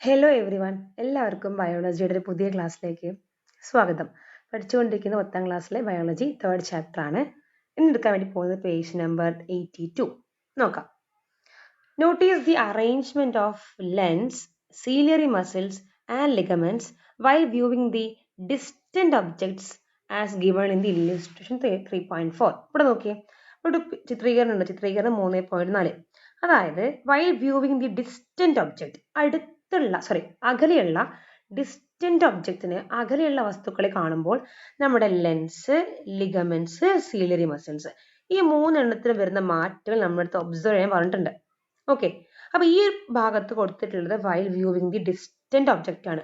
Hello every one എല്ലാവർക്കും ബയോളജിയുടെ ഒരു പുതിയ ക്ലാസ്സിലേക്ക് സ്വാഗതം. പഠിച്ചുകൊണ്ടിരിക്കുന്ന പത്താം ക്ലാസ്സിലെ ബയോളജി തേർഡ് ചാപ്റ്റർ ആണ്. ഇന്ന് എടുക്കാൻ വേണ്ടി പോകുന്നത് പേജ് നമ്പർ എയ്റ്റി ടു നോക്കാം notice the arrangement of lens ciliary muscles and ligaments while viewing the distant objects as given in the illustration three point four ഇവിടെ നോക്കിയേ. ഒരു ചിത്രീകരണം ഉണ്ട്. ചിത്രീകരണം മൂന്ന് പോയിന്റ് നാല്. അതായത് while viewing the distant object അടുത്തുള്ള സോറി അകലെയുള്ള ഡിസ്റ്റന്റ് ഒബ്ജക്റ്റിന് അകലെയുള്ള വസ്തുക്കളെ കാണുമ്പോൾ നമ്മുടെ ലെൻസ് ലിഗമെൻസ് സീലറി മസിൽസ് ഈ മൂന്നെണ്ണത്തിന് വരുന്ന മാറ്റങ്ങൾ നമ്മുടെ അടുത്ത് ഒബ്സർവ് ചെയ്യാൻ പറഞ്ഞിട്ടുണ്ട്. ഓക്കെ അപ്പൊ ഈ ഭാഗത്ത് കൊടുത്തിട്ടുള്ളത് while viewing the distant object ആണ്.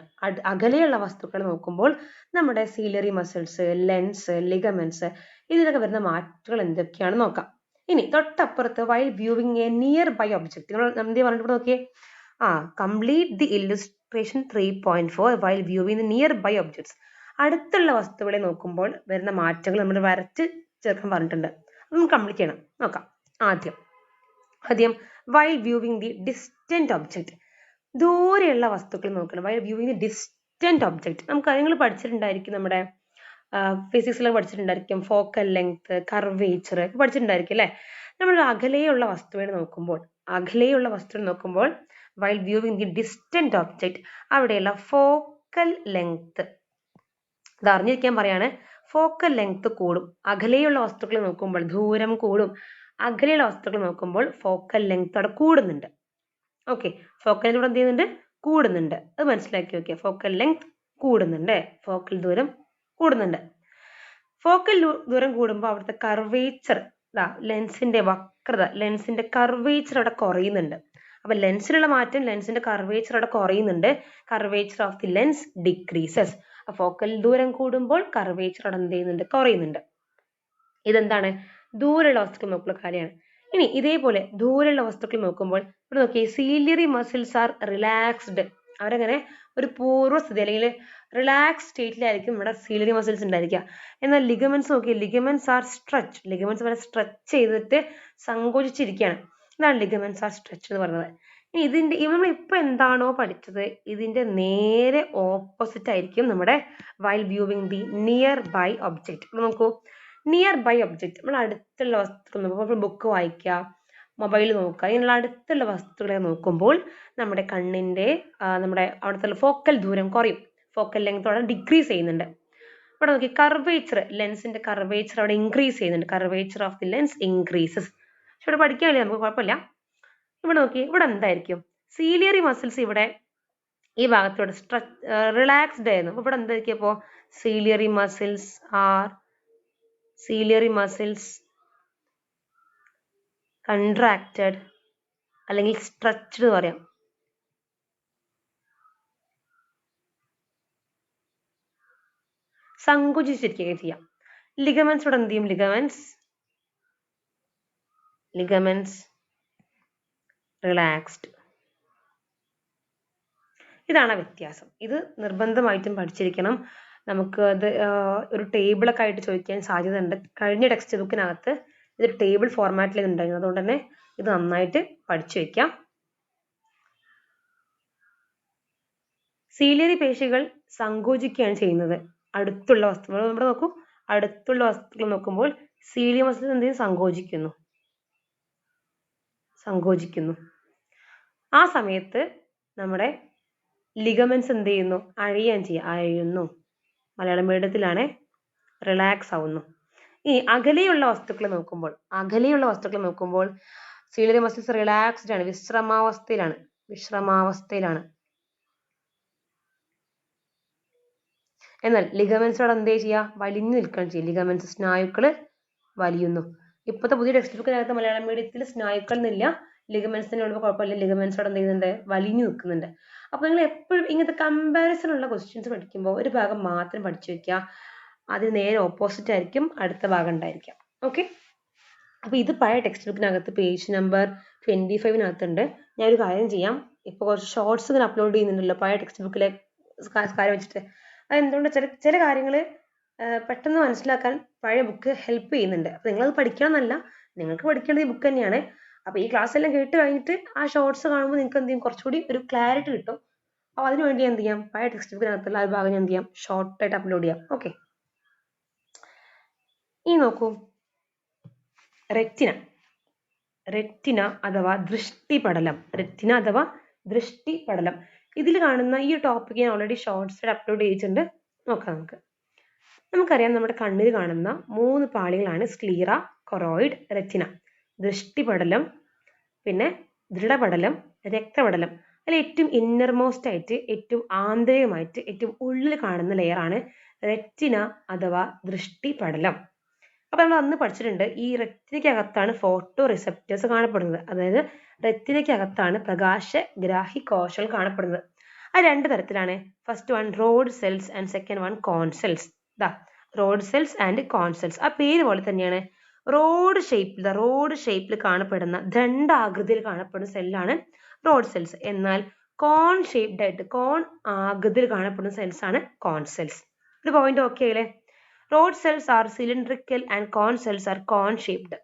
അകലെയുള്ള വസ്തുക്കൾ നോക്കുമ്പോൾ നമ്മുടെ സീലറി മസിൽസ് ലെൻസ് ലിഗമെൻസ് ഇതിനൊക്കെ വരുന്ന മാറ്റങ്ങൾ എന്തൊക്കെയാണ് നോക്കാം. ഇനി തൊട്ടപ്പുറത്ത് while viewing a nearby object നമ്മൾ എന്ത് പറഞ്ഞിട്ട് നോക്കിയേ? ആ complete the illustration three point four while viewing the nearby objects അടുത്തുള്ള വസ്തുക്കളെ നോക്കുമ്പോൾ വരുന്ന മാറ്റങ്ങൾ നമ്മൾ വരച്ച് ചേർക്കാൻ പറഞ്ഞിട്ടുണ്ട്. നമുക്ക് കംപ്ലീറ്റ് ചെയ്യണം. നോക്കാം. ആദ്യം. ആദ്യം while viewing the distant object ദൂരെയുള്ള വസ്തുക്കൾ നോക്കണം. While viewing the distant object നമുക്ക് നിങ്ങൾ പഠിച്ചിട്ടുണ്ടായിരിക്കും നമ്മുടെ ഫിസിക്സിലൊക്കെ പഠിച്ചിട്ടുണ്ടായിരിക്കും. ഫോക്കൽ ലെങ്ത് കർവേച്ചർ പഠിച്ചിട്ടുണ്ടായിരിക്കും അല്ലേ? നമ്മൾ അകലെയുള്ള വസ്തുവിനെ നോക്കുമ്പോൾ അകലെയുള്ള വസ്തുവിനെ നോക്കുമ്പോൾ while viewing the distant object അവിടെയുള്ള ഫോക്കൽ ലെങ്ത് ഇത് അറിഞ്ഞിരിക്കാൻ പറയാണ് ഫോക്കൽ ലെങ്ത് കൂടും. അകലെയുള്ള വസ്തുക്കൾ നോക്കുമ്പോൾ ദൂരം കൂടും. അകലെയുള്ള വസ്തുക്കൾ നോക്കുമ്പോൾ ഫോക്കൽ ലെങ്ത് അവിടെ കൂടുന്നുണ്ട്. ഓക്കെ ഫോക്കൽ ലെങ്ത് എന്ത് ചെയ്യുന്നുണ്ട്? കൂടുന്നുണ്ട്. അത് മനസ്സിലാക്കി ഓക്കെ ഫോക്കൽ ലെങ്ത് കൂടുന്നുണ്ട്. ഫോക്കൽ ദൂരം കൂടുന്നുണ്ട്. ഫോക്കൽ ദൂരം കൂടുമ്പോൾ അവിടുത്തെ കർവേച്ചർ ലെൻസിന്റെ വക്രത ലെൻസിന്റെ കർവേച്ചർ അവിടെ കുറയുന്നുണ്ട്. അപ്പൊ ലെൻസിലുള്ള മാറ്റം ലെൻസിന്റെ കർവേച്ചർ അവിടെ കുറയുന്നുണ്ട്. Curvature of the lens decreases focal ദൂരം കൂടുമ്പോൾ കർവേച്ചർ അവിടെ എന്ത് ചെയ്യുന്നുണ്ട്? കുറയുന്നുണ്ട്. ഇതെന്താണ്? ദൂരെയുള്ള വസ്തുക്കൾ നോക്കുന്ന കാര്യമാണ്. ഇനി ഇതേപോലെ ദൂരെയുള്ള വസ്തുക്കൾ നോക്കുമ്പോൾ ഇവിടെ നോക്കിയേ സീലിയറി മസിൽസ് ആർ റിലാക്സ്ഡ് അവരങ്ങനെ ഒരു പൂർവസ്ഥിതി അല്ലെങ്കിൽ റിലാക്സ് സ്റ്റേറ്റിലായിരിക്കും ഇവിടെ സീലറി മസിൽസ് ഉണ്ടായിരിക്കുക. എന്നാൽ ലിഗമെന്റ്സ് നോക്കിയാൽ ലിഗമെന്റ്സ് ആർ സ്ട്രെച്ച് ലിഗമെന്റ്സ് വരെ സ്ട്രെച്ച് ചെയ്തിട്ട് സങ്കോചിച്ചിരിക്കുകയാണ്. ഇതാണ് ലിഗമെന്റ്സ് ആർ സ്ട്രെച്ച് എന്ന് പറയുന്നത് ഇതിന്റെ നമ്മൾ ഇപ്പൊ എന്താണോ പഠിച്ചത് ഇതിന്റെ നേരെ ഓപ്പോസിറ്റ് ആയിരിക്കും നമ്മുടെ while viewing the nearby object നോക്കൂ നിയർ ബൈ ഒബ്ജക്റ്റ് നമ്മൾ അടുത്തുള്ള വസ്തുക്കൾ നോക്കുമ്പോൾ ബുക്ക് വായിക്കുക മൊബൈൽ നോക്കുക ഇങ്ങനെയുള്ള അടുത്തുള്ള വസ്തുക്കളെ നോക്കുമ്പോൾ നമ്മുടെ കണ്ണിന്റെ നമ്മുടെ അവിടുത്തെ ഫോക്കൽ ദൂരം കുറയും. ഫോക്കൽ ലെങ്ത് അവിടെ ഡിക്രീസ് ചെയ്യുന്നുണ്ട്. ഇവിടെ നോക്കി കർവേച്ചർ ലെൻസിന്റെ കർവേച്ചർ അവിടെ ഇൻക്രീസ് ചെയ്യുന്നുണ്ട്. Curvature of the lens increases പക്ഷെ ഇവിടെ പഠിക്കാനില്ല നമുക്ക് കുഴപ്പമില്ല. ഇവിടെ നോക്കി ഇവിടെ എന്തായിരിക്കും? സീലിയറി മസിൽസ് ഇവിടെ ഈ ഭാഗത്തോടെ സ്ട്രെച്ച് റിലാക്സ്ഡ് ആയിരുന്നു. അപ്പൊ ഇവിടെ എന്തായിരിക്കും അപ്പോൾ ciliary muscles are ciliary muscles contracted അല്ലെങ്കിൽ സ്ട്രെച്ച്ഡ് പറയാം. സങ്കുചിച്ചിരിക്കുകയും ചെയ്യാം. ലിഗമെന്റ്സ് ഇവിടെ എന്ത് ചെയ്യും? ലിഗമെന്റ്സ് ലിഗമെന്റ്സ് റിലാക്സ്ഡ് ഇതാണ് വ്യത്യാസം. ഇത് നിർബന്ധമായിട്ടും പഠിച്ചിരിക്കണം. നമുക്ക് അത് ഒരു ടേബിളൊക്കെ ആയിട്ട് ചോദിക്കാൻ സാധ്യതയുണ്ട്. കഴിഞ്ഞ ടെക്സ്റ്റ് ബുക്കിനകത്ത് ഇത് ടേബിൾ ഫോർമാറ്റിൽ ഉണ്ടായിരുന്നു അതുകൊണ്ട് തന്നെ ഇത് നന്നായിട്ട് പഠിച്ചു വെക്കാം. സീലിയറി പേശികൾ സങ്കോചിക്കുകയാണ് ചെയ്യുന്നത്. അടുത്തുള്ള വസ്തുക്കൾ നമ്മൾ നോക്കൂ അടുത്തുള്ള വസ്തുക്കൾ നോക്കുമ്പോൾ സീലിയ മസിൽ എന്തെങ്കിലും സങ്കോചിക്കുന്നു. സങ്കോചിക്കുന്നു. ആ സമയത്ത് നമ്മുടെ ലിഗമെൻസ് എന്ത് ചെയ്യുന്നു? അഴിയാൻ ചെയ്യുക അഴിയുന്നു. മലയാളം മീഡിയത്തിലാണ് റിലാക്സ് ആവുന്നു. ഈ അകലെയുള്ള വസ്തുക്കൾ നോക്കുമ്പോൾ അകലെയുള്ള വസ്തുക്കൾ നോക്കുമ്പോൾ സീലറി മസിൽസ് റിലാക്സ്ഡ് ആണ്. വിശ്രമാവസ്ഥയിലാണ്. വിശ്രമാവസ്ഥയിലാണ്. എന്നാൽ ലിഗമെന്റ്സോട് എന്ത് ചെയ്യുക? വലിഞ്ഞു നിൽക്കുകയാണ് ചെയ്യുക ലിഗമെൻസ് സ്നായുക്കൾ വലിയുന്നു. ഇപ്പോഴത്തെ പുതിയ ടെക്സ്റ്റ് ബുക്കിനകത്ത് മലയാളം മീഡിയത്തിൽ സ്നായുക്കൾ എന്നില്ല ഉള്ളപ്പോൾ കുഴപ്പമില്ല അവിടെ എന്ത് ചെയ്യുന്നുണ്ട് വലിഞ്ഞു നിൽക്കുന്നുണ്ട്. അപ്പോൾ നിങ്ങൾ എപ്പോഴും ഇങ്ങനത്തെ കമ്പാരിസൺ ഉള്ള ക്വസ്റ്റ്യൻസ് പഠിക്കുമ്പോൾ ഒരു ഭാഗം മാത്രം പഠിച്ചു വെക്കുക. അതിന് നേരെ ഓപ്പോസിറ്റ് ആയിരിക്കും അടുത്ത ഭാഗം ഉണ്ടായിരിക്കാം. ഓക്കെ അപ്പോൾ ഇത് പഴയ ടെക്സ്റ്റ് ബുക്കിനകത്ത് പേജ് നമ്പർ ട്വന്റി ഫൈവിനകത്തുണ്ട് ഞാനൊരു കാര്യം ചെയ്യാം. ഇപ്പോൾ കുറച്ച് ഷോർട്സ് ഇങ്ങനെ അപ്ലോഡ് ചെയ്യുന്നുണ്ടല്ലോ പഴയ ടെക്സ്റ്റ് ബുക്കിലെ കാര്യം വെച്ചിട്ട്. അത് എന്തുകൊണ്ട് ചില ചില കാര്യങ്ങൾ പെട്ടെന്ന് മനസ്സിലാക്കാൻ പഴയ ബുക്ക് ഹെൽപ്പ് ചെയ്യുന്നുണ്ട്. അപ്പോൾ നിങ്ങളത് പഠിക്കണം എന്നല്ല നിങ്ങൾക്ക് പഠിക്കേണ്ടത് ഈ ബുക്ക് തന്നെയാണ്. അപ്പോൾ ഈ ക്ലാസ് എല്ലാം കേട്ട് കഴിഞ്ഞിട്ട് ആ ഷോർട്സ് കാണുമ്പോൾ നിങ്ങൾക്ക് എന്ത് ചെയ്യും? കുറച്ചുകൂടി ഒരു ക്ലാരിറ്റി കിട്ടും. അപ്പോൾ അതിന് വേണ്ടി എന്ത് ചെയ്യാം? പഴയ ടെക്സ്റ്റ് ബുക്കിനകത്തുള്ള ആ ഭാഗം എന്ത് ചെയ്യാം? ഷോർട്ടായിട്ട് അപ്ലോഡ് ചെയ്യാം. ഓക്കെ ഈ നോക്കൂ. റെറ്റിന റെറ്റിന അഥവാ ദൃഷ്ടിപടലം. റെറ്റിന അഥവാ ദൃഷ്ടിപടലം. ഇതിൽ കാണുന്ന ഈ ടോപ്പിക് ഞാൻ ഓൾറെഡി ഷോർട്സിൽ അപ്ലോഡ് ചെയ്തിട്ടുണ്ട്. നോക്കാം നമുക്ക്. നമുക്കറിയാം നമ്മുടെ കണ്ണിൽ കാണുന്ന മൂന്ന് പാളികളാണ് സ്ക്ലീറ കൊറോയിഡ് റെറ്റിന ദൃഷ്ടിപടലം പിന്നെ ദൃഢപടലം രക്തപടലം. അതിൽ ഏറ്റവും ഇന്നർമോസ്റ്റ് ആയിട്ട് ഏറ്റവും ആന്തരികമായിട്ട് ഏറ്റവും ഉള്ളിൽ കാണുന്ന ലെയറാണ് റെറ്റിന അഥവാ ദൃഷ്ടിപടലം. അപ്പോൾ നമ്മൾ അന്ന് പഠിച്ചിട്ടുണ്ട് ഈ റെറ്റിനയ്ക്കകത്താണ് ഫോട്ടോ റിസെപ്റ്റേഴ്സ് കാണപ്പെടുന്നത്. അതായത് റെറ്റിനയ്ക്കകത്താണ് പ്രകാശഗ്രാഹി കോശങ്ങൾ കാണപ്പെടുന്നത്. ആ രണ്ട് തരത്തിലാണ്. First one rod cells and second one cone cells ദാ rod cells and cone cells ആ പേര് പോലെ തന്നെയാണ്. റോഡ് ഷേപ്പിൽ റോഡ് ഷേപ്പിൽ കാണപ്പെടുന്ന ദണ്ഡാകൃതിയിൽ കാണപ്പെടുന്ന സെല്ലാണ് റോഡ് സെൽസ് എന്നാൽ കോൺ ഷേപ്ഡ് ആയിട്ട് കോൺ ആകൃതിയിൽ കാണപ്പെടുന്ന സെൽസ് ആണ് കോൺ സെൽസ് ഒരു പോയിന്റ് ഓക്കെ അല്ലേ rod cells are cylindrical and cone cells are cone shaped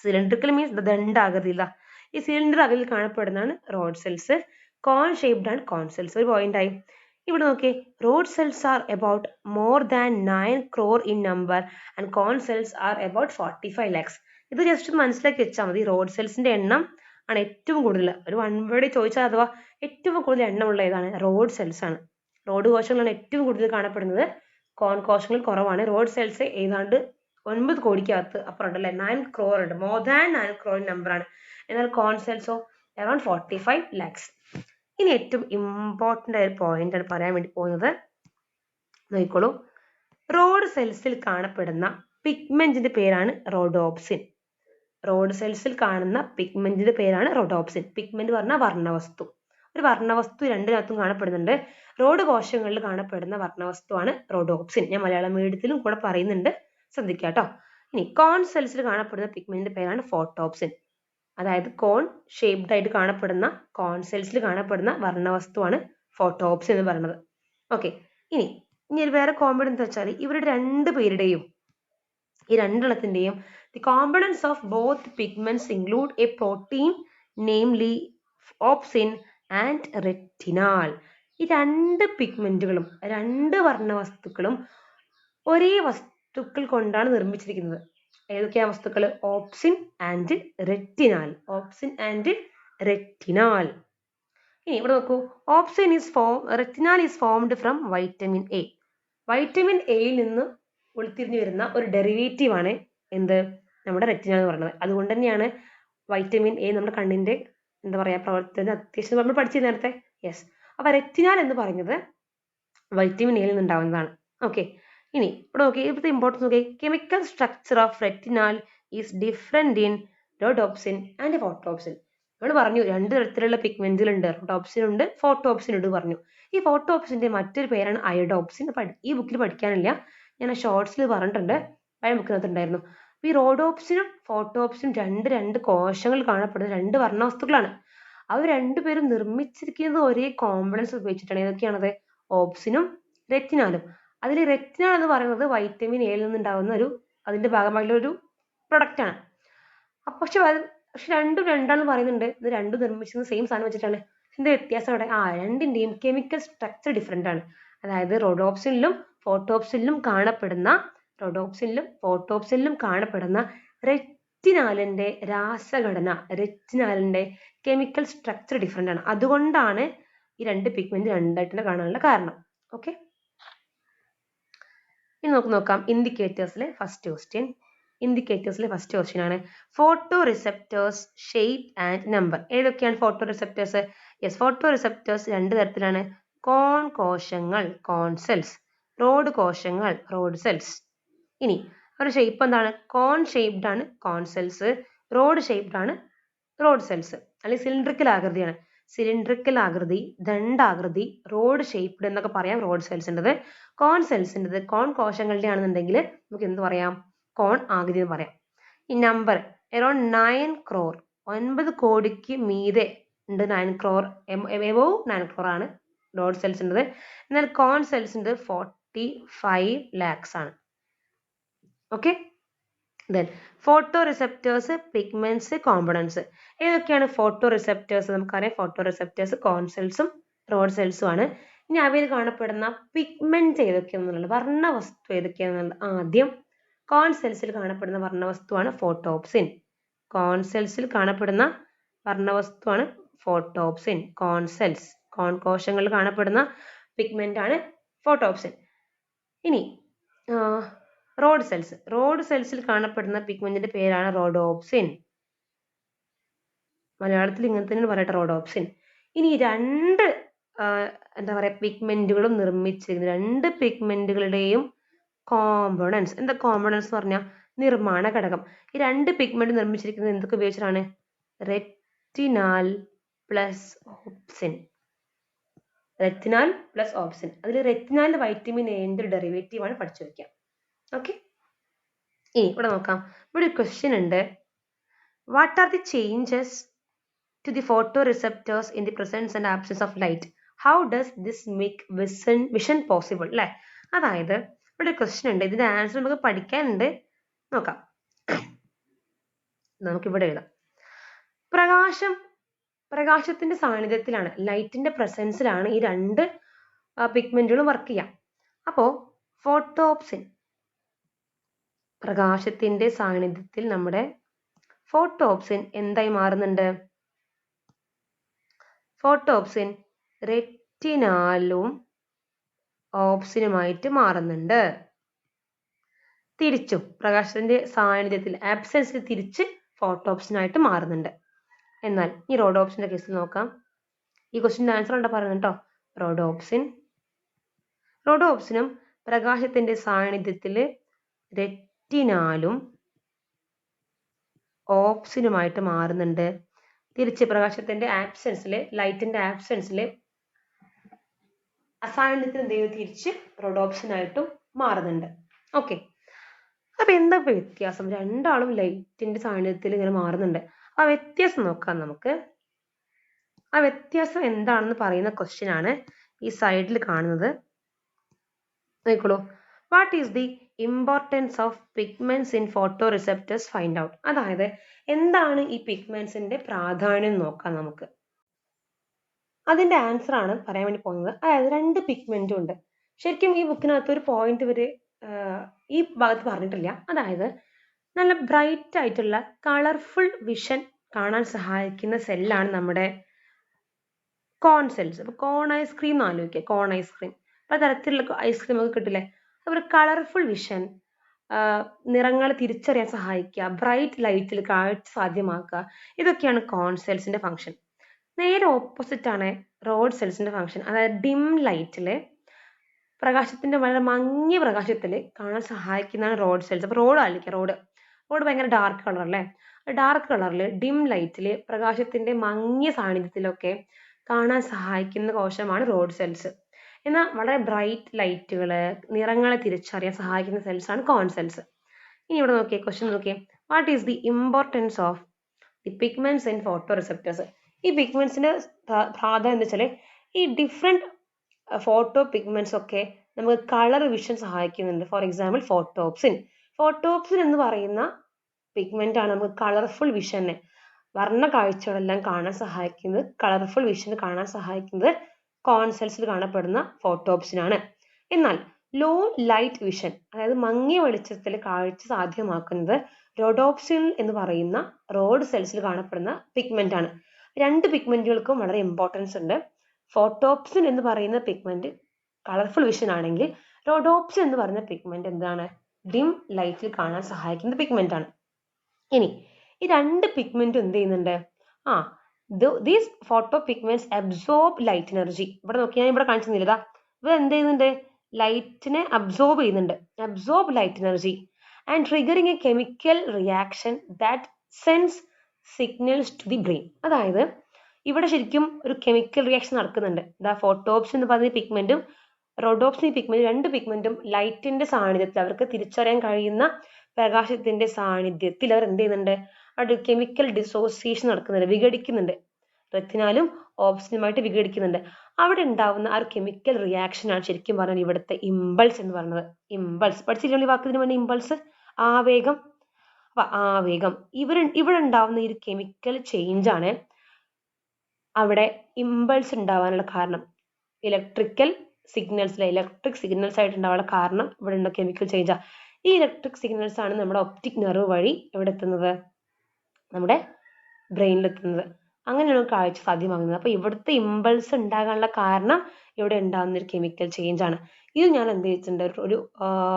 cylindrical means ദണ്ഡാകൃതിയില ഈ സിലിണ്ടർ അകലിൽ കാണപ്പെടുന്നതാണ് rod cells cone shaped and cone cells ഒരു പോയിന്റ് ആയി. ഇവിടെ നോക്കിയേ rod cells are about more than nine crore in number and cone cells are about forty five lakhs ഇത് just മനസ്സിലാക്കി വെച്ചാൽ മതി റോഡ് സെൽസിന്റെ എണ്ണം ആണ് ഏറ്റവും കൂടുതൽ. ഒരു വൺ വേർഡ് ചോദിച്ചാൽ അഥവാ ഏറ്റവും കൂടുതൽ എണ്ണമുള്ള ഏതാണ് റോഡ് സെൽസ് ആണ്. റോഡ് കോശങ്ങളാണ് ഏറ്റവും കൂടുതൽ കാണപ്പെടുന്നത്. കോൺ കോശങ്ങൾ കുറവാണ്. റോഡ് സെൽസ് ഏതാണ്ട് ഒൻപത് കോടിക്കകത്ത് അപ്പുറം ഉണ്ടല്ലേ നയൻ ക്രോർ ഉണ്ട് more than nine crore number ആണ്. എന്നാൽ കോൺ സെൽസോ അറൌണ്ട് ഫോർട്ടി ഫൈവ് ലാക്സ് ഇനി ഏറ്റവും ഇമ്പോർട്ടന്റ് ആയ പോയിന്റ് ആണ് പറയാൻ വേണ്ടി പോകുന്നത്. നോക്കിക്കോളൂ. റോഡ് സെൽസിൽ കാണപ്പെടുന്ന പിഗ്മെന്റിന്റെ പേരാണ് റോഡോപ്സിൻ റോഡ് സെൽസിൽ കാണുന്ന പിഗ്മെന്റിന്റെ പേരാണ് റോഡോപ്സിൻ പിഗ്മെന്റ് പറഞ്ഞാൽ വർണവസ്തു. ഒരു വർണവസ്തു രണ്ടിനകത്തും കാണപ്പെടുന്നുണ്ട്. റോഡ് കോശങ്ങളിൽ കാണപ്പെടുന്ന വർണവസ്തുവാണ് റോഡോപ്സിൻ ഞാൻ മലയാളം മീഡിയത്തിലും കൂടെ പറയുന്നുണ്ട്. ശ്രദ്ധിക്കുക കേട്ടോ ഇനി കോൺ സെൽസിൽ കാണപ്പെടുന്ന പിഗ്മെന്റിന്റെ പേരാണ് ഫോട്ടോപ്സിൻ അതായത് കോൺ ഷേപ്ഡ് ആയിട്ട് കാണപ്പെടുന്ന കോൺ സെൽസിൽ കാണപ്പെടുന്ന വർണവസ്തുവാണ് ഫോട്ടോപ്സ് എന്ന് പറയുന്നത്. ഓക്കെ ഇനി ഇനി ഒരു വേറെ കോമ്പിഡൻസ് എന്ന് വെച്ചാൽ ഇവരുടെ രണ്ട് പേരുടെയും ഈ രണ്ടെണ്ണത്തിന്റെയും the components of both pigments include a protein namely opsin and retinal ഈ രണ്ട് പിഗ്മെന്റുകളും രണ്ട് വർണവസ്തുക്കളും ഒരേ വസ്തുക്കൾ കൊണ്ടാണ് നിർമ്മിച്ചിരിക്കുന്നത്. ഏതൊക്കെയാ വസ്തുക്കൾ opsin and retinal. Opsin and retinal. ഇനി ഇവിടെ നോക്കൂ. Opsin is form retinal is formed from vitamin A vitamin എയിൽ നിന്ന് ഉൾത്തിരിഞ്ഞു വരുന്ന ഒരു ഡെറിവേറ്റീവ് ആണ് എന്ത്? നമ്മുടെ റെറ്റിനാൽ എന്ന് പറയുന്നത്. അതുകൊണ്ട് തന്നെയാണ് വൈറ്റമിൻ എ നമ്മുടെ കണ്ണിന്റെ എന്താ പറയാ പ്രവർത്തനം അത്യാവശ്യം നമ്മൾ പഠിച്ചു നേരത്തെ. യെസ് അപ്പൊ റെറ്റിനാൽ എന്ന് പറയുന്നത് വൈറ്റമിൻ എയിൽ നിന്ന് ഉണ്ടാവുന്നതാണ് ഓക്കെ ഇനി ഇവിടെ നോക്കി ഇവിടുത്തെ ഇമ്പോർട്ടൻസ് നോക്കി chemical structure of retinal is different in rhodopsin and photopsin നമ്മൾ പറഞ്ഞു രണ്ട് തരത്തിലുള്ള പിഗ്മെന്റുകൾ ഉണ്ട് റോഡോപ്സിൻ ഉണ്ട് ഫോട്ടോപ്സിൻ ഉണ്ട് പറഞ്ഞു. ഈ ഫോട്ടോപ്സിന്റെ മറ്റൊരു പേരാണ് അയഡോപ്സിൻ ഈ ബുക്കിൽ പഠിക്കാനില്ല. ഞാൻ ഷോർട്സിൽ പറഞ്ഞിട്ടുണ്ട്. പഴയ ബുക്കിനകത്തുണ്ടായിരുന്നു ഈ റോഡോപ്സിനും ഫോട്ടോപ്സിനും രണ്ട് രണ്ട് കോശങ്ങൾ കാണപ്പെടുന്ന രണ്ട് വർണവസ്തുക്കളാണ്. അവർ രണ്ടുപേരും നിർമ്മിച്ചിരിക്കുന്നത് ഒരേ കോമ്പണൻസ് ഉപയോഗിച്ചിട്ടാണ്. ഏതൊക്കെയാണത്? ഓപ്സിനും റെറ്റിനാലും അതിൽ റെറ്റിന എന്ന് പറയുന്നത് വൈറ്റമിൻ എയിൽ നിന്നുണ്ടാകുന്ന ഒരു അതിന്റെ ഭാഗമായിട്ടുള്ള ഒരു പ്രൊഡക്റ്റ് ആണ്. പക്ഷെ പക്ഷെ രണ്ടും രണ്ടാണ് പറയുന്നുണ്ട്. ഇത് രണ്ടും നിർമ്മിച്ചത് സെയിം സാധനം വെച്ചിട്ടാണ്. എന്താ വ്യത്യാസം അവിടെ ആ രണ്ടിന്റെയും കെമിക്കൽ സ്ട്രക്ചർ ഡിഫറെന്റ് ആണ്. അതായത് റോഡോപ്സിനിലും ഫോട്ടോപ്സിനിലും കാണപ്പെടുന്ന റോഡോപ്സിനിലും ഫോട്ടോപ്സിനിലും കാണപ്പെടുന്ന റെറ്റിനാലിന്റെ രാസഘടന റെറ്റിനാലിന്റെ കെമിക്കൽ സ്ട്രക്ചർ ഡിഫറെന്റ് ആണ്. അതുകൊണ്ടാണ് ഈ രണ്ട് പിഗ്മെന്റ് രണ്ടായിട്ട് കാണാനുള്ള കാരണം. ഓക്കെ ഇനി നമുക്ക് നോക്കാം. ഇൻഡിക്കേറ്റേഴ്സിലെ ഫസ്റ്റ് ക്വസ്റ്റ്യൻ ഇൻഡിക്കേറ്റേഴ്സിലെ ഫസ്റ്റ് ക്വസ്റ്റ്യൻ ആണ്. Photoreceptors shape and number ഏതൊക്കെയാണ് photo receptors yes photoreceptors രണ്ട് തരത്തിലാണ്. കോൺ കോശങ്ങൾ കോൺ സെൽസ് റോഡ് കോശങ്ങൾ റോഡ് സെൽസ് ഇനി അവരുടെ ഷേപ്പ് എന്താണ്? കോൺ ഷേപ്ഡ് ആണ് കോൺ സെൽസ് റോഡ് ഷേപ്ഡ് ആണ് റോഡ് സെൽസ് അല്ലെങ്കിൽ സിലിണ്ടറിക്കൽ ആകൃതിയാണ്. സിലിണ്ടറിക്കൽ ആകൃതി ദണ്ഡാകൃതി റോഡ് ഷേപ്ഡ് എന്നൊക്കെ പറയാം റോഡ് സെൽസിന്റെത് കോൺ സെൽസിന്റെത് കോൺ കോശങ്ങളുടെ ആണെന്നുണ്ടെങ്കിൽ നമുക്ക് എന്ത് പറയാം? കോൺ ആകൃതി എന്ന് പറയാം. ഈ നമ്പർ എറൗണ്ട് നയൻ ക്രോർ ഒൻപത് കോടിക്ക് മീതെ ഉണ്ട് nine crore above nine crore ആണ് റോഡ് സെൽസിന്റെത് എന്നാൽ കോൺ സെൽസിന്റെ ഫോർട്ടി ഫൈവ് ലാക്സ് ആണ്. Okay then photoreceptors pigments components ഏതൊക്കെയാണ് ഫോട്ടോ റിസെപ്റ്റേഴ്സ് നമുക്കറിയാം ഫോട്ടോ റിസെപ്റ്റേഴ്സ് കോൺസെൽസും റോഡ് സെൽസും ആണ്. ഇനി അവയിൽ കാണപ്പെടുന്ന പിഗ്മെന്റ് ഏതൊക്കെയാണെന്നുള്ളത് വർണവസ്തു ഏതൊക്കെയാണെന്നുള്ളത് ആദ്യം കോൺ സെൽസിൽ കാണപ്പെടുന്ന വർണവസ്തുവാണ് ഫോട്ടോപ്സിൻ കോൺ സെൽസിൽ കാണപ്പെടുന്ന വർണവസ്തുവാണ് ഫോട്ടോപ്സിൻ കോൺ സെൽസ് കോൺ കോശങ്ങളിൽ കാണപ്പെടുന്ന പിഗ്മെന്റ് ആണ് ഫോട്ടോപ്സിൻ ഇനി റോഡ് സെൽസ്. റോഡ് സെൽസിൽ കാണപ്പെടുന്ന പിഗ്മെന്റിന്റെ പേരാണ് റോഡോപ്സിൻ. മലയാളത്തിൽ ഇങ്ങനെ തന്നെ പറയട്ടെ റോഡോപ്സിൻ. ഇനി രണ്ട് എന്താ പറയുക പിഗ്മെന്റുകളും നിർമ്മിച്ചിരുന്ന രണ്ട് പിഗ്മെന്റുകളുടെയും കോമ്പണൻസ് എന്താ കോമ്പണൻസ് എന്ന് പറഞ്ഞാൽ നിർമ്മാണ ഘടകം. ഈ രണ്ട് പിഗ്മെന്റ് നിർമ്മിച്ചിരിക്കുന്നത് എന്തൊക്കെ ഉപയോഗിച്ചിട്ടാണ്? Retinal plus opsin retinal plus opsin അതിൽ റെറ്റിനാൽ വൈറ്റമിൻ എന്റെ ഡെറിവേറ്റീവ് ആണ് പഠിച്ചു വെക്കുക. ഓക്കെ ഇനി ഇവിടെ നോക്കാം. ഇവിടെ ഒരു ക്വസ്റ്റ്യൻ ഉണ്ട്. What are the changes to the photoreceptors in the presence and absence of light how does this make vision vision possible അല്ലേ അതായത് ഇവിടെ ക്വസ്റ്റ്യൻ ഉണ്ട്. ഇതിന്റെ ആൻസർ നമുക്ക് പഠിക്കാനുണ്ട്. നോക്കാം. നമുക്കിവിടെ എഴുതാം. പ്രകാശം പ്രകാശത്തിന്റെ സാന്നിധ്യത്തിലാണ് ലൈറ്റിന്റെ പ്രസൻസിലാണ് ഈ രണ്ട് പിഗ്മെന്റുകളും വർക്ക് ചെയ്യാം. അപ്പോൾ ഫോട്ടോപ്സിൻ പ്രകാശത്തിന്റെ സാന്നിധ്യത്തിൽ നമ്മുടെ ഫോട്ടോപ്സിൻ എന്തായി മാറുന്നുണ്ട്? ഫോട്ടോപ്സിൻ റെറ്റിനാലും ഓപ്സിനുമായിട്ട് മാറുന്നുണ്ട്. തിരിച്ചും പ്രകാശത്തിന്റെ സാന്നിധ്യത്തിൽ ആബ്സെൻസിൽ തിരിച്ച് ഫോട്ടോപ്സിനായിട്ട് മാറുന്നുണ്ട്. എന്നാൽ ഈ റോഡോപ്സിന്റെ കേസിൽ നോക്കാം. ഈ ക്വസ്റ്റിന്റെ ആൻസർ ഉണ്ട് പറയുന്നത് കേട്ടോ റോഡോപ്സിൻ. റോഡോപ്സിനും പ്രകാശത്തിന്റെ സാന്നിധ്യത്തിൽ റെറ്റിനാലും ഓപ്സിനുമായിട്ട് മാറുന്നുണ്ട്. തിരിച്ച് പ്രകാശത്തിന്റെ ആബ്സെൻസിൽ ലൈറ്റിന്റെ ആബ്സെൻസിൽ എന്ത് ചെയ്യും തിരിച്ച് റോഡോപ്സിനായിട്ടും മാറുന്നുണ്ട്. ഓക്കെ. അപ്പൊ എന്താ വ്യത്യാസം? രണ്ടാളും ലൈറ്റിന്റെ സാന്നിധ്യത്തിൽ ഇങ്ങനെ മാറുന്നുണ്ട്. ആ വ്യത്യാസം നോക്കാം നമുക്ക്. ആ വ്യത്യാസം എന്താണെന്ന് പറയുന്ന ക്വസ്റ്റ്യൻ ആണ് ഈ സൈഡിൽ കാണുന്നത്. നോക്കിക്കോളൂ. What is the importance of pigments in photoreceptors find out അതായത് എന്താണ് ഈ പിഗ്മെന്റ്സിന്റെ പ്രാധാന്യം നോക്കാം നമുക്ക്. അതിന്റെ ആൻസർ ആണ് പറയാൻ വേണ്ടി പോകുന്നത്. അതായത് രണ്ട് പിഗ്മെന്റും ഉണ്ട്. ശരിക്കും ഈ ബുക്കിനകത്ത് ഒരു പോയിന്റ് വരെ ഈ ഭാഗത്ത് പറഞ്ഞിട്ടില്ല. അതായത് നല്ല ബ്രൈറ്റ് ആയിട്ടുള്ള കളർഫുൾ വിഷൻ കാണാൻ സഹായിക്കുന്ന സെല്ലാണ് നമ്മുടെ കോൺ സെൽസ് അപ്പൊ കോൺ ഐസ്ക്രീം എന്ന് ആലോചിക്കുക. കോൺ ഐസ്ക്രീം പല തരത്തിലുള്ള ഐസ്ക്രീം ഒക്കെ കിട്ടില്ലേ? അതുപോലെ കളർഫുൾ വിഷൻ നിറങ്ങൾ തിരിച്ചറിയാൻ സഹായിക്കുക. ബ്രൈറ്റ് ലൈറ്റിൽ കാഴ്ച സാധ്യമാക്കുക. ഇതൊക്കെയാണ് കോൺ സെൽസിന്റെ ഫംഗ്ഷൻ നേരെ ഓപ്പോസിറ്റ് ആണ് റോഡ് സെൽസിന്റെ ഫംഗ്ഷൻ അതായത് ഡിം ലൈറ്റിൽ പ്രകാശത്തിന്റെ വളരെ മങ്ങിയ പ്രകാശത്തിൽ കാണാൻ സഹായിക്കുന്നതാണ് റോഡ് സെൽസ് അപ്പോൾ റോഡ് ആയിരിക്കും റോഡ് റോഡ് ഭയങ്കര ഡാർക്ക് കളർ അല്ലേ? ഡാർക്ക് കളറിൽ ഡിം ലൈറ്റിൽ പ്രകാശത്തിന്റെ മങ്ങിയ സാന്നിധ്യത്തിലൊക്കെ കാണാൻ സഹായിക്കുന്ന കോശമാണ് റോഡ് സെൽസ് എന്നാൽ വളരെ ബ്രൈറ്റ് ലൈറ്റുകൾ നിറങ്ങളെ തിരിച്ചറിയാൻ സഹായിക്കുന്ന സെൽസ് ആണ് കോൺ സെൽസ് ഇനി ഇവിടെ നോക്കിയേ ക്വസ്റ്റ്യൻ നോക്കിയേ. What is the importance of the pigments in photoreceptors ഈ പിഗ്മെന്റ്സിന്റെ പ്രാധാന്യം എന്ന് വെച്ചാൽ ഈ ഡിഫറെന്റ് ഫോട്ടോ പിഗ്മെന്റ്സ് ഒക്കെ നമുക്ക് കളർ വിഷൻ സഹായിക്കുന്നുണ്ട്. ഫോർ എക്സാമ്പിൾ ഫോട്ടോപ്സിൻ ഫോട്ടോപ്സിൻ എന്ന് പറയുന്ന പിഗ്മെന്റ് ആണ് നമുക്ക് കളർഫുൾ വിഷനെ വർണ കാഴ്ചകളെല്ലാം കാണാൻ സഹായിക്കുന്നത് കളർഫുൾ വിഷൻ കാണാൻ സഹായിക്കുന്നത് കോൺ സെൽസിൽ കാണപ്പെടുന്ന ഫോട്ടോപ്സിനാണ് എന്നാൽ ലോ ലൈറ്റ് വിഷൻ അതായത് മങ്ങിയ വെളിച്ചത്തിൽ കാഴ്ച സാധ്യമാക്കുന്നത് റോഡോപ്സിൻ എന്ന് പറയുന്ന റോഡ് സെൽസിൽ കാണപ്പെടുന്ന പിഗ്മെന്റ് ആണ്. രണ്ട് പിഗ്മെന്റുകൾക്കും വളരെ ഇമ്പോർട്ടൻസ് ഉണ്ട്. ഫോട്ടോപ്സിൻ എന്ന് പറയുന്ന പിഗ്മെന്റ് കളർഫുൾ വിഷൻ ആണെങ്കിൽ റോഡോപ്സിൻ എന്ന് പറയുന്ന പിഗ്മെന്റ് എന്താണ്? ഡിം ലൈറ്റിൽ കാണാൻ സഹായിക്കുന്ന പിഗ്മെന്റ് ആണ്. ഇനി ഈ രണ്ട് പിഗ്മെന്റും എന്ത് ചെയ്യുന്നുണ്ട്? ആ these photo pigments absorb light energy ഇവിടെ നോക്കി ഞാൻ ഇവിടെ കാണിച്ചു തന്നില്ല? ഇവ എന്ത് ചെയ്യുന്നുണ്ട്? ലൈറ്റിനെ അബ്സോർബ് ചെയ്യുന്നുണ്ട്. Absorb light energy and triggering a chemical reaction that sends signals to the brain അതായത് ഇവിടെ ശരിക്കും ഒരു കെമിക്കൽ റിയാക്ഷൻ നടക്കുന്നുണ്ട്. ദാ ഫോട്ടോപ്സ് എന്ന് പറയുന്ന പിഗ്മെന്റും റോഡോപ്സ് പിഗ്മെന്റ് രണ്ട് പിഗ്മെന്റും ലൈറ്റിന്റെ സാന്നിധ്യത്തിൽ അവർക്ക് തിരിച്ചറിയാൻ കഴിയുന്ന പ്രകാശത്തിന്റെ സാന്നിധ്യത്തിൽ അവർ എന്ത് ചെയ്യുന്നുണ്ട്? അവിടെ കെമിക്കൽ ഡിസോസിയേഷൻ നടക്കുന്നുണ്ട് വിഘടിക്കുന്നുണ്ട്. റെത്തിനാലും ഓപ്സിനുമായിട്ട് വിഘടിക്കുന്നുണ്ട്. അവിടെ ഉണ്ടാവുന്ന ആ ഒരു കെമിക്കൽ റിയാക്ഷൻ ആണ് ശരിക്കും പറഞ്ഞാൽ ഇവിടുത്തെ ഇമ്പൾസ് എന്ന് പറയുന്നത്. ഇമ്പൾസ് പഠിച്ചില്ലേ ഈ വാക്കിന് വേണ്ടി ഇമ്പൾസ് ആവേഗം. അപ്പൊ ആവേഗം. ഇവർ ഇവിടെ ഉണ്ടാവുന്ന ഈ ഒരു കെമിക്കൽ ആണ് അവിടെ ഇമ്പൾസ് ഉണ്ടാവാനുള്ള കാരണം. ഇലക്ട്രിക്കൽ സിഗ്നൽസിലെ ഇലക്ട്രിക് സിഗ്നൽസ് ആയിട്ട് ഉണ്ടാവാനുള്ള കാരണം ഇവിടെ ഉണ്ടോ കെമിക്കൽ ചേഞ്ച് ചേഞ്ചാ ഈ ഇലക്ട്രിക് സിഗ്നൽസ് ആണ് നമ്മുടെ ഒപ്റ്റിക് നെർവ് വഴി എവിടെ എത്തുന്നത്. നമ്മുടെ ബ്രെയിനിൽ എത്തുന്നത്. അങ്ങനെയാണ് കാഴ്ച സാധ്യമാകുന്നത്. അപ്പോൾ ഇവിടുത്തെ ഇമ്പൾസ് ഉണ്ടാകാനുള്ള കാരണം ഇവിടെ ഉണ്ടാകുന്ന ഒരു കെമിക്കൽ ചേഞ്ച് ആണ്. ഇത് ഞാൻ എന്ത് ചെയ്തിട്ടുണ്ട്? ഒരു-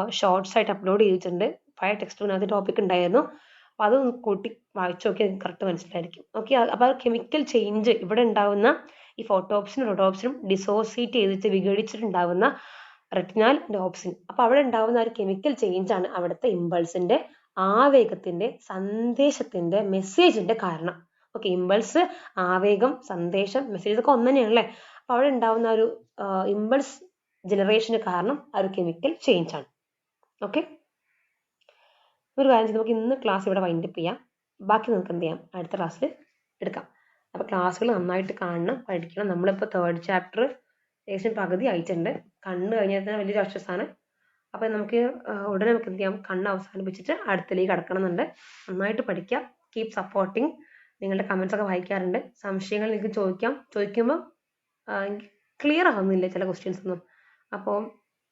ഷോർട്സ് ആയിട്ട് അപ്ലോഡ് ചെയ്തിട്ടുണ്ട്. പഴയ ടെക്സ്റ്റ് ബുക്കിനകത്ത് ടോപ്പിക് ഉണ്ടായിരുന്നു. അപ്പോൾ അതൊന്ന് കൂട്ടി വായിച്ചു നിങ്ങൾക്ക് കറക്റ്റ് മനസ്സിലായിരിക്കും. ഓക്കെ അപ്പോൾ ആ കെമിക്കൽ ചേഞ്ച് ഇവിടെ ഉണ്ടാകുന്ന ഈ ഫോട്ടോപ്സിനും റൊട്ടോപ്സിനും ഡിസോസിയേറ്റ് ചെയ്തിട്ട് വിഘടിച്ചിട്ടുണ്ടാകുന്ന റെറ്റിനാൽ ഡോപ്സിൻ അപ്പോൾ അവിടെ ഉണ്ടാകുന്ന ഒരു കെമിക്കൽ ചേഞ്ച് ആണ് അവിടുത്തെ ഇമ്പൾസിന്റെ ആവേഗത്തിന്റെ സന്ദേശത്തിന്റെ മെസ്സേജിന്റെ കാരണം. ഓക്കെ ഇമ്പൾസ് ആവേഗം സന്ദേശം മെസ്സേജ് ഇതൊക്കെ ഒന്ന് തന്നെയാണല്ലേ? അപ്പോൾ അവിടെ ഉണ്ടാവുന്ന ഒരു ഇമ്പൾസ് ജനറേഷന് കാരണം ആ ഒരു കെമിക്കൽ ചേഞ്ച് ആണ്. ഓക്കെ ഒരു കാര്യം ചെയ്ത് നമുക്ക് ഇന്ന് ക്ലാസ് ഇവിടെ വൈൻഡപ്പ് ചെയ്യാം. ബാക്കി നമുക്ക് എന്ത് ചെയ്യാം? അടുത്ത ക്ലാസ്സിൽ എടുക്കാം. അപ്പോൾ ക്ലാസ്സുകൾ നന്നായിട്ട് കാണണം പഠിക്കണം. നമ്മളിപ്പോൾ തേർഡ് ചാപ്റ്റർ ഏകദേശം പകുതി ആയിട്ടുണ്ട്. കണ്ണു കഴിഞ്ഞാൽ തന്നെ വലിയൊരു ആശ്വാസമാണ് അപ്പോൾ നമുക്ക് ഉടനെ നമുക്ക് എന്ത് ചെയ്യാം? കണ്ണ് അവസാനിപ്പിച്ചിട്ട് അടുത്തിലേക്ക് കടക്കണമെന്നുണ്ട്. നന്നായിട്ട് പഠിക്കുക. കീപ് സപ്പോർട്ടിങ് നിങ്ങളുടെ കമൻസ് ഒക്കെ വായിക്കാറുണ്ട്. സംശയങ്ങൾ നിങ്ങൾക്ക് ചോദിക്കാം. ചോദിക്കുമ്പോൾ ക്ലിയർ ആവുന്നില്ല ചില ക്വസ്റ്റ്യൻസ് ഒന്നും. അപ്പോൾ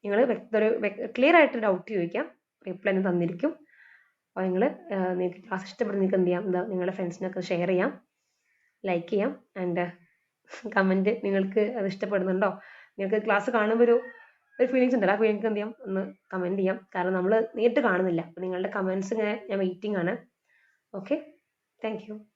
നിങ്ങൾ വ്യക്ത ഒരു ക്ലിയർ ആയിട്ട് ഡൗട്ട് ചോദിക്കാം റിപ്ലൈ തന്നിരിക്കും. അപ്പോൾ നിങ്ങൾ നിങ്ങൾക്ക് ക്ലാസ് ഇഷ്ടപ്പെടുന്ന നിങ്ങൾക്ക് എന്ത് ചെയ്യാം? എന്താ നിങ്ങളുടെ ഫ്രണ്ട്സിനൊക്കെ ഷെയർ ചെയ്യാം. ലൈക്ക് ചെയ്യാം. ആൻഡ് കമന്റ് നിങ്ങൾക്ക് അത് ഇഷ്ടപ്പെടുന്നുണ്ടോ? നിങ്ങൾക്ക് ക്ലാസ് കാണുമ്പോൾ ഒരു ഒരു ഫീലിങ്സ് ഉണ്ടല്ലോ ആ ഫീലിങ്സ് എന്ത് ചെയ്യാം? ഒന്ന് കമന്റ് ചെയ്യാം. കാരണം നമ്മൾ നേരിട്ട് കാണുന്നില്ല. അപ്പോൾ നിങ്ങളുടെ കമൻസ് ഇങ്ങനെ ഞാൻ വെയിറ്റിംഗ് ആണ്. Okay thank